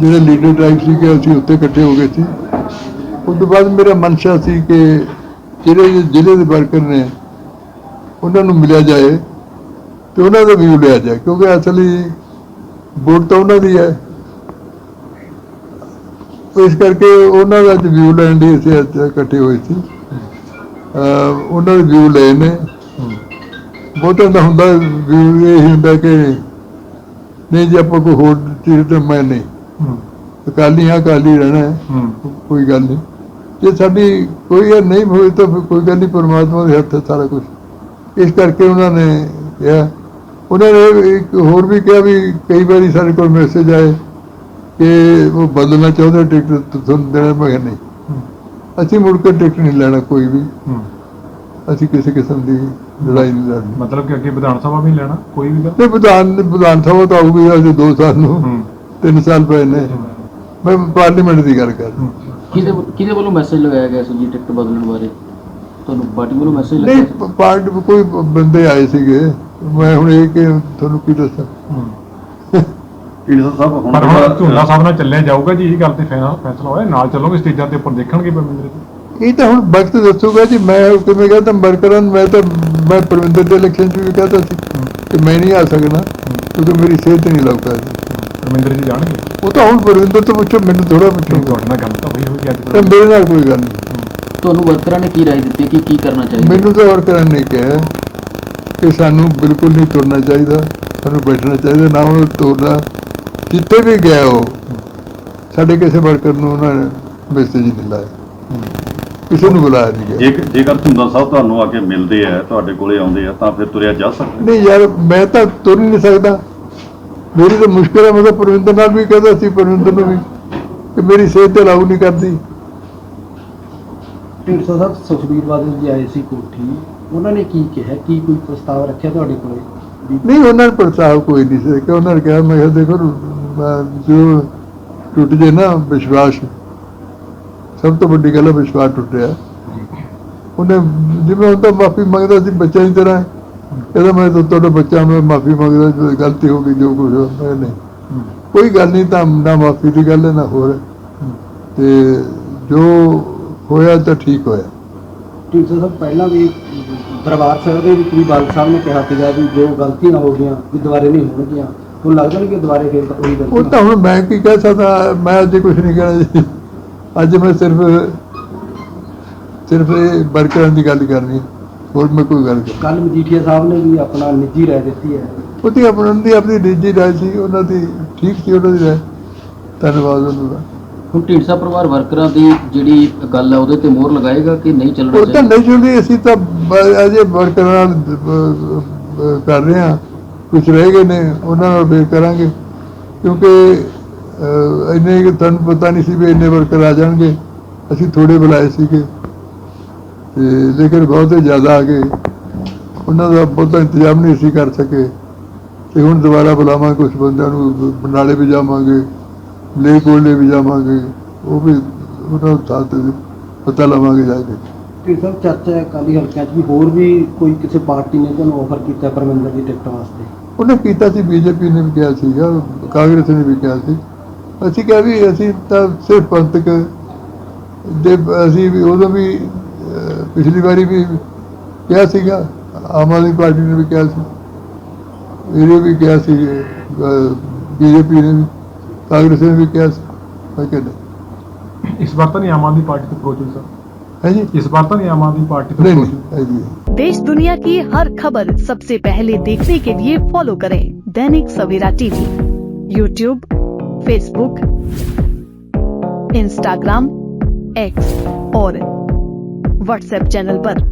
ਜਿਹੜੇ leader type ਸੀਗੇ, ਅਸੀਂ ਉੱਤੇ ਇਕੱਠੇ ਹੋ ਗਏ ਸੀ। ਉਸ ਤੋਂ ਬਾਅਦ ਮੇਰਾ ਮਨਸ਼ਾ ਸੀ ਕਿ ਜਿਹੜੇ ਜ਼ਿਲ੍ਹੇ ਦੇ ਵਰਕਰ ਨੇ, ਉਹਨਾਂ ਨੂੰ ਮਿਲਿਆ ਜਾਏ ਤੇ ਉਹਨਾਂ ਦਾ ਵਿਊ ਲਿਆ ਜਾਏ, ਕਿਉਂਕਿ ਅਸਲੀ ਵੋਟ ਤਾਂ ਉਹਨਾਂ ਦੀ ਹੈ। ਇਸ ਕਰਕੇ ਉਹਨਾਂ ਦਾ ਵਿਊ ਲੈਣ ਲਈ ਅਸੀਂ ਇਕੱਠੇ ਹੋਏ ਸੀ। ਉਹਨਾਂ ਦੇ ਵਿਊ ਲਏ ਨੇ। ਬਹੁਤਾਂ ਦਾ ਹੁੰਦਾ ਵਿਊ ਇਹ ਹੁੰਦਾ ਕਿ ਨਹੀਂ ਜੇ, ਆਪਾਂ ਕੋਈ ਹੋਰ ਚੀਜ਼ ਤੇ ਮੈਂ ਨਹੀਂ। ਅਕਾਲੀ ਹਾਂ ਅਕਾਲੀ ਰਹਿਣਾ ਹੈ। ਕੋਈ ਗੱਲ ਨਹੀਂ। ਜੇ ਸਾਡੀ ਕੋਈ ਇਹ ਨਹੀਂ ਹੋਈ ਤਾਂ ਕੋਈ ਗੱਲ ਨਹੀਂ ਪਰਮਾਤਮਾ ਦੇ ਹੱਥ ਸਾਰਾ ਕੁਝ ਇਸ ਕਰਕੇ ਉਹਨਾਂ ਨੇ ਕਿਹਾ। ਉਹਨਾਂ ਨੇ ਇੱਕ ਹੋਰ ਵੀ ਕਿਹਾ ਵੀ ਕਈ ਵਾਰੀ ਸਾਡੇ ਕੋਲ ਮੈਸੇਜ ਆਏ ਕਿ ਉਹ ਬਦਲਣਾ ਚਾਹੁੰਦੇ ਟਿਕਟ ਤੁਹਾਨੂੰ ਦੇਣਾ ਮੈਂ ਨਹੀਂ। ਅਸੀਂ ਮੁੜ ਕੇ ਟਿਕਟ ਨਹੀਂ ਲੈਣਾ ਕੋਈ ਵੀ। ਅਸੀਂ ਕਿਸੇ ਕਿਸਮ ਦੀ ਲੜਾਈ ਨਹੀਂ ਲੜਨੀ। ਮਤਲਬ ਕਿ ਅੱਗੇ ਵਿਧਾਨ ਸਭਾ ਵੀ ਲੈਣਾ ਕੋਈ ਵੀ ਤੇ? ਵਿਧਾਨ ਵਿਧਾਨ ਸਭਾ ਤਾਂ ਆਊਗੀ ਅਜੇ 2 ਸਾਲ ਨੂੰ। 3 ਸਾਲ ਪਏ ਨੇ। ਮੈਂ ਪਾਰਲੀਮੈਂਟ ਦੀ ਗੱਲ ਕਰ। ਕਿਹਦੇ ਕਿਹਦੇ ਵੱਲੋਂ ਮੈਸੇਜ ਲਗਾਇਆ ਗਿਆ ਸੀ ਜੀ ਟਿਕਟ ਬਦਲਣ ਬਾਰੇ? ਤੁਹਾਨੂੰ ਪਾਰਟੀ ਵੱਲੋਂ ਮੈਸੇਜ ਨਹੀਂ ਲੱਗਿਆ ਸੀ? ਪਾਰਟੀ ਕੋਈ ਬੰਦੇ ਆਏ ਸੀਗੇ। ਮੈਂ ਹੁਣ ਇਹ ਕਿ ਤੁਹਾਨੂੰ ਕੀ ਦੱਸਾਂ? ਹੂੰ। ਢੀਂਡਸਾ ਸਾਹਿਬ ਹੁਣ ਪਰ ਹੁਣ ਜਿਹੜਾ- ਝੂਲਾ ਸਾਹਿਬ ਨਾਲ ਚੱਲਿਆ ਜਾਊਗਾ ਜੀ ਇਹ ਗੱਲ ਤੇ ਫੈਸਲਾ ਫੈਸਲਾ ਹੋਇਆ। ਨਾਲ ਚੱਲੋਗੇ ਸਟੇਜਾਂ ਦੇ ਉੱਪਰ ਦੇਖਣਗੇ ਪਰਮਿੰਦਰ ਜੀ ਇਹ ਤਾਂ ਹੁਣ ਵਕਤ ਦੱਸੂਗਾ ਜੀ। ਮੈਂ ਕਿਵੇਂ ਕਹਤਾ ਵਰਕਰਾਂ ਨੂੰ ਮੈਂ ਤਾਂ ਮੈਂ ਪਰਵਿੰਦਰ ਦੇ ਇਲੈਕਸ਼ਨ 'ਚ ਵੀ ਕਹਤਾ ਸੀ ਕਿ ਮੈਂ ਨਹੀਂ ਆ ਸਕਣਾ। ਕਿਉਂਕਿ ਮੇਰੀ ਸਿਹਤ ਨਹੀਂ ਲੱਗਦਾ ਜੀ। ਪਰਮਿੰਦਰ ਜੀ ਜਾਣਗੇ? ਉਹ ਤਾਂ ਹੁਣ ਪਰਵਿੰਦਰ ਤੋਂ ਪੁੱਛੋ ਮੈਨੂੰ ਥੋੜਾ ਪੁੱਛੋ। ਤੁਹਾਡੇ ਨਾਲ ਗੱਲ ਤਾਂ ਹੋਈ ਹੋਈ ਅੱਜ ਤੇ ਮੇਰੇ ਨਾਲ ਕੋਈ ਗੱਲ ਨਹੀਂ। ਤੁਹਾਨੂੰ ਵਰਕਰਾਂ ਨੇ ਕੀ ਰਾਏ ਦਿੱਤੀ ਕਿ ਕੀ ਕਰਨਾ ਚਾਹੀਦਾ? ਮੈਨੂੰ ਤਾਂ ਵਰਕਰਾਂ ਨੇ ਕਿਹਾ ਕਿ ਸਾਨੂੰ ਬਿਲਕੁਲ ਨਹੀਂ ਤੁਰਨਾ ਚਾਹੀਦਾ ਸਾਨੂੰ ਬੈਠਣਾ ਚਾਹੀਦਾ ਨਾ ਉਹ ਤੁਰਨਾ। ਜਿੱਥੇ ਵੀ ਗਿਆ ਉਹ ਸਾਡੇ ਕਿਸੇ ਵਰਕਰ ਨੂੰ ਉਹਨਾਂ ਨੇ ਮੈਸੇਜ ਨਹੀਂ ਲਾਇਆ। ਕਿਸੇ ਨੂੰ ਬੁਲਾਇਆ ਨਹੀਂ ਗਿਆ। ਜੇਕਰ ਜੇਕਰ ਢੀਂਡਸਾ ਸਾਹਿਬ ਤੁਹਾਨੂੰ ਆ ਕੇ ਮਿਲਦੇ ਆ ਤੁਹਾਡੇ ਕੋਲੇ ਆਉਂਦੇ ਆ ਤਾਂ ਫਿਰ ਤੁਰਿਆ ਜਾ ਸਕਦਾ। ਨਹੀਂ ਯਾਰ ਮੈਂ ਤਾਂ ਤੁਰ ਹੀ ਨਹੀਂ ਸਕਦਾ। ਮੇਰੀ ਤਾਂ ਮੁਸ਼ਕਿਲ ਹੈ ਮੈਂ ਤਾਂ ਪਰਵਿੰਦਰ ਨਾਲ ਵੀ ਕਹਦਾ ਸੀ ਪਰਵਿੰਦਰ ਨੂੰ ਵੀ ਕਿ ਮੇਰੀ ਸਿਹਤ ਤੇ ਲਾਗੂ ਨਹੀਂ ਕਰਦੀ। ਢੀਂਡਸਾ ਸਾਹਿਬ ਸੁਖਬੀਰ ਬਾਦਲ ਜੀ ਆਏ ਸੀ ਕੋਠੀ ਉਹਨਾਂ ਨੇ ਕੀ ਕਿਹਾ? ਕੀ ਕੋਈ ਪ੍ਰਸਤਾਵ ਰੱਖਿਆ ਤੁਹਾਡੇ ਕੋਲੇ? ਨਹੀਂ ਉਹਨਾਂ ਨੇ ਪ੍ਰਸਤਾਵ ਕੋਈ ਨਹੀਂ ਸੀ ਕਿ ਉਹਨਾਂ ਨੇ ਕਿਹਾ ਮੈਂ ਕਿਹਾ ਦੇਖੋ ਜੋ ਟੁੱਟ ਜੇ ਨਾ ਵਿਸ਼ਵਾਸ ਸਭ ਤੋਂ ਵੱਡੀ ਗੱਲ ਹੈ ਵਿਸ਼ਵਾਸ ਟੁੱਟਿਆ। ਉਹਨੇ ਜਿਵੇਂ ਹੁਣ ਤਾਂ ਮਾਫੀ ਮੰਗਦਾ ਸੀ ਬੱਚਾ ਦੀ ਤਰ੍ਹਾਂ। ਕਹਿੰਦਾ ਮੈਂ ਤਾਂ ਤੁਹਾਡਾ ਬੱਚਾ ਮੈਂ ਮਾਫੀ ਮੰਗਦਾ ਜੋ ਗਲਤੀ ਹੋ ਗਈ ਜੋ ਕੁਝ ਹੋਇਆ ਨਹੀਂ ਕੋਈ ਗੱਲ ਨਹੀਂ ਤਾਂ ਨਾ ਮਾਫੀ ਦੀ ਗੱਲ ਹੈ ਨਾ ਹੋਰ। ਤੇ ਜੋ ਹੋਇਆ ਤਾਂ ਠੀਕ ਹੋਇਆ ਢੀਂਡਸਾ ਸਾਹਿਬ ਪਹਿਲਾਂ ਵੀ ਦਰਬਾਰ ਸਾਹਿਬ ਦੇ ਵਿੱਚ ਵੀ ਬਾਦਲ ਸਾਹਿਬ ਨੇ ਕਿਹਾ ਸੀਗਾ ਵੀ ਜੋ ਗਲਤੀਆਂ ਹੋ ਗਈਆਂ ਵੀ ਦੁਬਾਰੇ ਨਹੀਂ ਹੋਣਗੀਆਂ ਹੁਣ ਲੱਗਦਾ ਨਹੀਂ ਕਿ ਦੁਬਾਰੇ ਫੇਰ ਤਾਂ ਉਹੀ ਉਹ ਗਲਤੀ ਤਾਂ ਹੁਣ ਮੈਂ ਕੀ ਕਹਿ ਸਕਦਾ ਮੈਂ ਅੱਜ ਕੁਝ ਨਹੀਂ ਕਹਿਣਾ ਜੀ ਅੱਜ ਮੈਂ ਸਿਰਫ ਸਿਰਫ ਇਹ ਵਰਕਰਾਂ ਦੀ ਗੱਲ ਕਰਨੀ ਹੈ। ਹੋਰ ਮੈਂ ਕੋਈ ਗੱਲ ਕਰ ਕੱਲ ਮਜੀਠੀਆ ਸਾਹਿਬ ਨੇ ਵੀ ਆਪਣਾ ਨਿੱਜੀ ਰਾਏ ਦਿੱਤੀ ਹੈ। ਉਹਦੀ ਆਪਣੀ ਦੀ ਆਪਣੀ ਨਿੱਜੀ ਰਾਏ ਸੀ ਉਹਨਾਂ ਦੀ ਠੀਕ ਸੀ ਉਹਨਾਂ ਦੀ ਰਾਏ। ਧੰਨਵਾਦ ਉਹਨਾਂ ਦਾ। ਹੁਣ ਢੀਂਡਸਾ ਪਰਿਵਾਰ ਵਰਕਰਾਂ ਦੀ ਜਿਹੜੀ ਗੱਲ ਹੈ ਉਹਦੇ ਤੇ ਮੋਹਰ ਲਗਾਏਗਾ ਕਿ ਨਹੀਂ ਚੱਲਣਾ ਉਹ ਤਾਂ ਚਾਹੀਦਾ? ਨਹੀਂ ਜੁੜੀ ਅਸੀਂ ਤਾਂ ਬ- ਅਜੇ ਵਰਕਰਾਂ ਨਾਲ ਬ- ਬ- ਕਰ ਰਹੇ ਹਾਂ। ਕੁਝ ਰਹਿ ਗਏ ਨੇ ਉਹਨਾਂ ਨਾਲ ਵੇਖ ਕਰਾਂਗੇ। ਕਿਉਂਕਿ ਅਹ, ਇੰਨੇ ਕੁ ਤੁਹਾਨੂੰ ਪਤਾ ਨਹੀਂ ਸੀ ਵੀ ਇੰਨੇ ਵਰਕਰ ਆ ਜਾਣਗੇ। ਅਸੀਂ ਥੋੜੇ ਬੁਲਾਏ ਸੀਗੇ। ਤੇ ਲੇਕਿਨ ਬਹੁਤੇ ਜ਼ਿਆਦਾ ਆ ਗਏ। ਉਹਨਾਂ ਦਾ ਬਹੁਤਾ ਇੰਤਜ਼ਾਮ ਨਹੀਂ ਅਸੀਂ ਕਰ ਸਕੇ। ਤੇ ਹੁਣ ਦੁਬਾਰਾ ਬੁਲਾਵਾਂਗੇ ਕੁਝ ਬੰਦਿਆਂ ਨੂੰ ਬਨਾਲੇ ਵੀ ਜਾਵਾਂਗੇ ਲੇ ਕੋਲੇ ਵੀ ਜਾਵਾਂਗੇ। ਉਹ ਵੀ ਉਹਨਾਂ ਸਾਥ ਪਤਾ ਲਵਾਂਗੇ ਜਾ ਕੇ। ਢੀਂਡਸਾ ਸਾਹਿਬ ਚਰਚਾ ਹੈ ਅਕਾਲੀ ਹਲਕਿਆਂ 'ਚ ਵੀ ਹੋਰ ਵੀ ਕੋਈ ਕਿਸੇ ਪਾਰਟੀ ਨੇ ਤੁਹਾਨੂੰ ਆਫਰ ਕੀਤਾ ਪਰਮਿੰਦਰ ਦੀ ਟਿਕਟ ਵਾਸਤੇ? ਉਹਨੇ ਕੀਤਾ ਸੀ ਬੀਜੇਪੀ ਨੇ ਵੀ ਕਿਹਾ ਸੀਗਾ ਕਾਂਗਰਸ ਨੇ ਵੀ ਕਿਹਾ ਸੀ। ਅਸੀਂ ਕਿਹਾ ਵੀ ਅਸੀਂ ਤਾਂ ਸਿਰਫ ਪੰਥਕ ਦੇ ਅਸੀਂ ਵੀ ਉਦੋਂ ਵੀ पिछली बारी भी क्या ਸੀਗਾ आम आदमी पार्टी ने भी क्या ਸੀ भी क्या ਕਿਹਾ ਸੀ ਬੀਜੇਪੀ ਨੇ ਵੀ ਕਾਂਗਰਸ ਨੇ ਵੀ ਕਿਹਾ ਸੀ ਮੈਂ ਕਹਿੰਦਾ ਇਸ ਵਾਰ ਤਾਂ ਨਹੀਂ ਆਮ है जी। इस बार तो नहीं आम आदमी पार्टी तो नहीं, देश दुनिया की हर खबर सबसे पहले देखने के लिए फॉलो करें Dainik Savera TV YouTube Facebook Instagram X और व्हाट्सएप चैनल पर।